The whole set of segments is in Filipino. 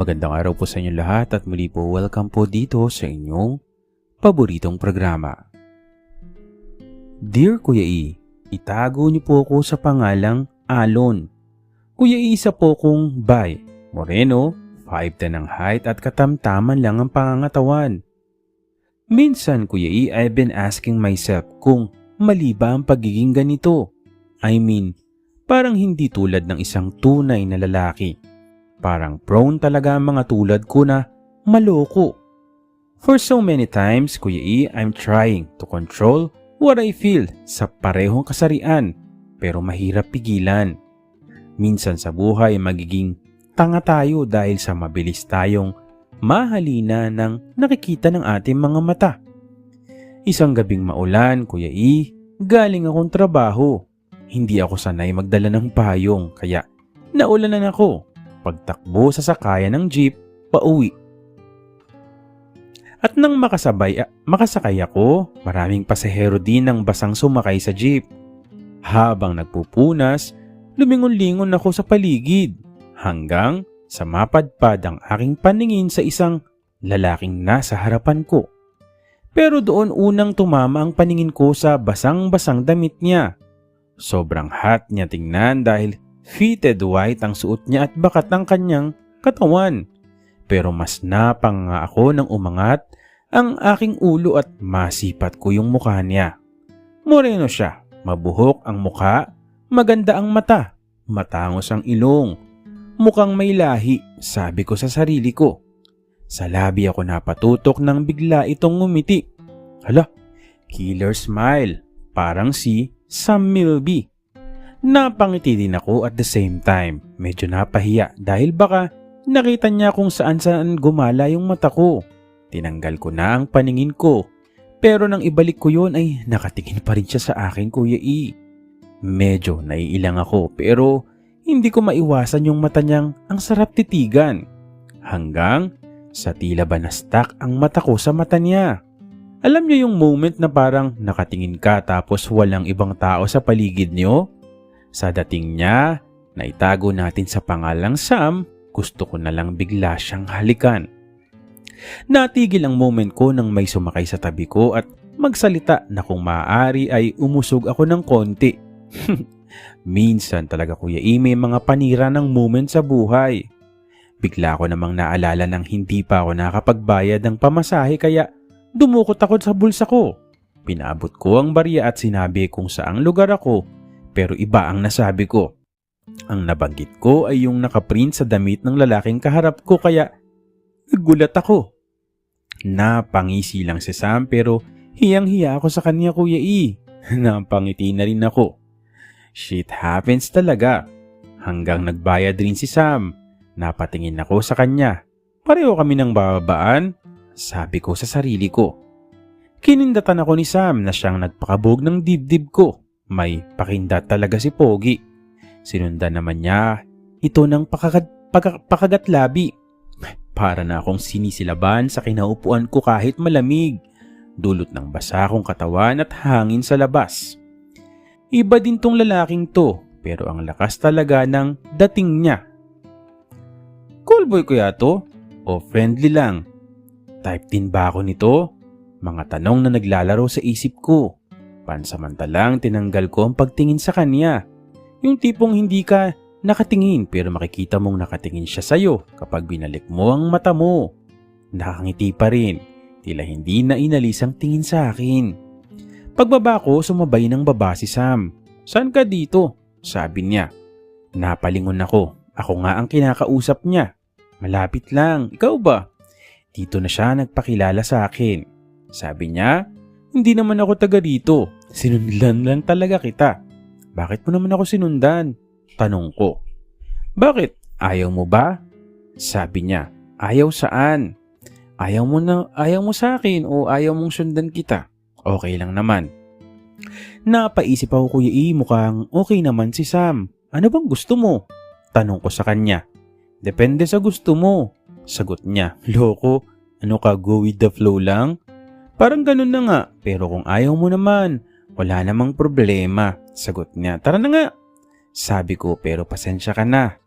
Magandang araw po sa inyong lahat at muli po welcome po dito sa inyong paboritong programa. Dear Kuya E, itago niyo po ako sa pangalang Alon. Kuya E, isa po kong bay, moreno, 5'10 ang height at katamtaman lang ang pangangatawan. Minsan Kuya E, I've been asking myself kung mali ba ang pagiging ganito. I mean, parang hindi tulad ng isang tunay na lalaki. Parang prone talaga ang mga tulad ko na maloko. For so many times, Kuya E, I'm trying to control what I feel sa parehong kasarian pero mahirap pigilan. Minsan sa buhay magiging tanga tayo dahil sa mabilis tayong mahalina ng nakikita ng ating mga mata. Isang gabing maulan, Kuya E, galing akong trabaho. Hindi ako sanay magdala ng payong kaya naulanan ako pagtakbo sa sakayan ng jeep pauwi. At nang makasabay, ah, makasakay ako, maraming pasahero din ang basang sumakay sa jeep. Habang nagpupunas, lumingon-lingon ako sa paligid hanggang sa mapadpad ang aking paningin sa isang lalaking nasa harapan ko. Pero doon unang tumama ang paningin ko sa basang-basang damit niya. Sobrang hot niya tingnan dahil fitted white ang suot niya at bakat ng kanyang katawan. Pero mas napang nga ako nang umangat ang aking ulo at masipat ko yung mukha niya. Moreno siya, mabuhok ang mukha, maganda ang mata, matangos ang ilong. Mukhang may lahi, sabi ko sa sarili ko. Sa labi ako napatutok nang bigla itong ngumiti. Hala, killer smile, parang si Sam Milby. Napangiti din ako at the same time. Medyo napahiya dahil baka nakita niya kung saan saan gumala yung mata ko. Tinanggal ko na ang paningin ko. Pero nang ibalik ko yon ay nakatingin pa rin siya sa akin Kuya E. Medyo naiilang ako pero hindi ko maiwasan yung mata niyang ang sarap titigan. Hanggang sa tila ba na-stuck ang mata ko sa mata niya. Alam niyo yung moment na parang nakatingin ka tapos walang ibang tao sa paligid niyo? Sa dating niya, na itago natin sa pangalang Sam, gusto ko na lang bigla siyang halikan. Natigil ang moment ko nang may sumakay sa tabi ko at magsalita na kung maaari ay umusog ako ng konti. Minsan talaga kuya E mga panira ng moment sa buhay. Bigla ko namang naalala ng hindi pa ako nakapagbayad ng pamasahe kaya dumukot ako sa bulsa ko. Pinabot ko ang barya at sinabi kung saang lugar ako pero iba ang nasabi ko. Ang nabanggit ko ay yung nakaprint sa damit ng lalaking kaharap ko kaya nagulat ako. Napangisi lang si Sam pero hiyang-hiya ako sa kanya kuya E. Napangiti na rin ako. Shit happens talaga. Hanggang nagbayad rin si Sam. Napatingin ako sa kanya. Pareho kami ng babaan. Sabi ko sa sarili ko. Kinindatan ako ni Sam na siyang nagpakabog ng dibdib ko. May pakindat talaga si Pogi. Sinundan naman niya ito ng pakagat, paka, pakagatlabi. Para na akong sinisilaban sa kinaupuan ko kahit malamig. Dulot ng basa kong katawan at hangin sa labas. Iba din tong lalaking to pero ang lakas talaga ng dating niya. Cool boy kuya to? O friendly lang? Type din ba ako nito? Mga tanong na naglalaro sa isip ko. Pansamantalang tinanggal ko ang pagtingin sa kanya. Yung tipong hindi ka nakatingin pero makikita mong nakatingin siya sa'yo kapag binalik mo ang mata mo. Nakangiti pa rin, tila hindi na inalis ang tingin sa akin. Pagbaba ko, sumabay ng baba si Sam. Saan ka dito? Sabi niya. Napalingon ako. Ako nga ang kinakausap niya. Malapit lang. Ikaw ba? Dito na siya nagpakilala sa akin. Sabi niya, hindi naman ako taga dito. Sinundan lang talaga kita. Bakit mo naman ako sinundan? Tanong ko. Bakit? Ayaw mo ba? Sabi niya. Ayaw saan? Ayaw mo na, ayaw mo sa akin o ayaw mong sundan kita? Okay lang naman. Napaisip ako kuya E, mukhang okay naman si Sam. Ano bang gusto mo? Tanong ko sa kanya. Depende sa gusto mo. Sagot niya. Loko, ano ka go with the flow lang? Parang ganun na nga, pero kung ayaw mo naman, wala namang problema. Sagot niya. Tara na nga. Sabi ko pero pasensya ka na.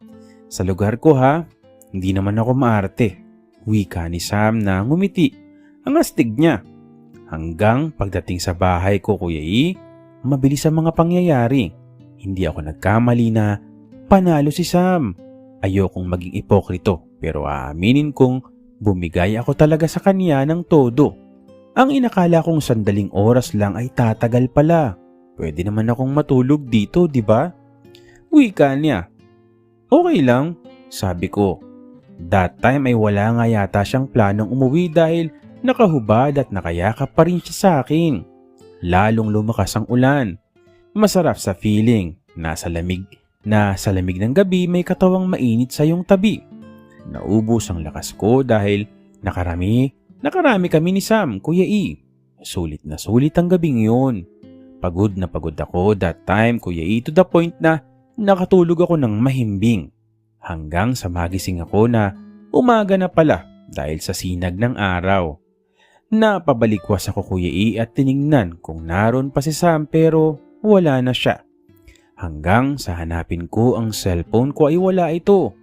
Sa lugar ko ha, Hindi naman ako maarte. Wika ni Sam na ngumiti. Ang astig niya. Hanggang pagdating sa bahay ko, Kuya E, mabilis ang mga pangyayari. Hindi ako nagkamali na panalo si Sam. Ayokong maging ipokrito pero aaminin kong bumigay ako talaga sa kanya ng todo. Ang inakala kong sandaling oras lang ay tatagal pala. Pwede naman akong matulog dito, di ba? Wika niya. Okay lang, sabi ko. That time ay wala nga yata siyang planong umuwi dahil nakahubad at nakayakap pa rin siya sa akin. Lalong lumakas ang ulan. Masarap sa feeling, nasa lamig, na sa lamig ng gabi may katawang mainit sa iyong tabi. Naubos ang lakas ko dahil nakarami, nakarami kami ni Sam, Kuya E. Sulit na sulit ang gabing yun. Pagod na pagod ako that time, Kuya E, to the point na nakatulog ako ng mahimbing. Hanggang sa magising ako na umaga na pala dahil sa sinag ng araw. Napabalikwas ako Kuya E at tiningnan kung naroon pa si Sam pero wala na siya. Hanggang sa hanapin ko ang cellphone ko ay wala ito.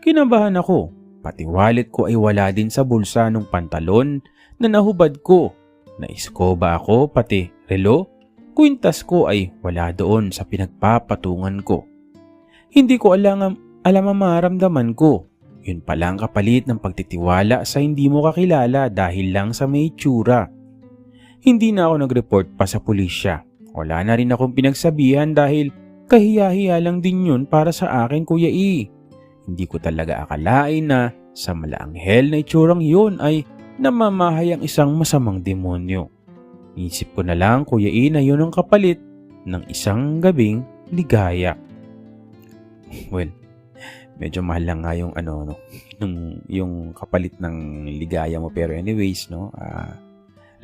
Kinabahan ako, pati wallet ko ay wala din sa bulsa ng pantalon na nahubad ko. Naiskoba ako pati relo, kwintas ko ay wala doon sa pinagpapatungan ko. Hindi ko alam, alam ang maramdaman ko. Yun pala ang kapalit ng pagtitiwala sa hindi mo kakilala dahil lang sa may tsura. Hindi na ako nag-report pa sa pulisya. Wala na rin akong pinagsabihan dahil kahiya-hiya lang din yun para sa akin Kuya E. Hindi ko talaga akalain na sa malaanghel na itsurang yun ay namamahay ang isang masamang demonyo. Isip ko na lang Kuya E na yun ang kapalit ng isang gabing ligaya. Well, medyo mahal lang nga yung ano no, yung, yung kapalit ng ligaya mo pero anyways no, ah,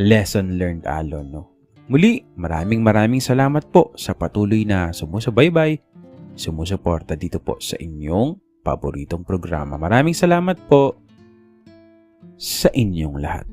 lesson learned alon no. Muli, maraming maraming salamat po sa patuloy na sumusubaybay, sumusuporta dito po sa inyong paboritong programa. Maraming salamat po sa inyong lahat.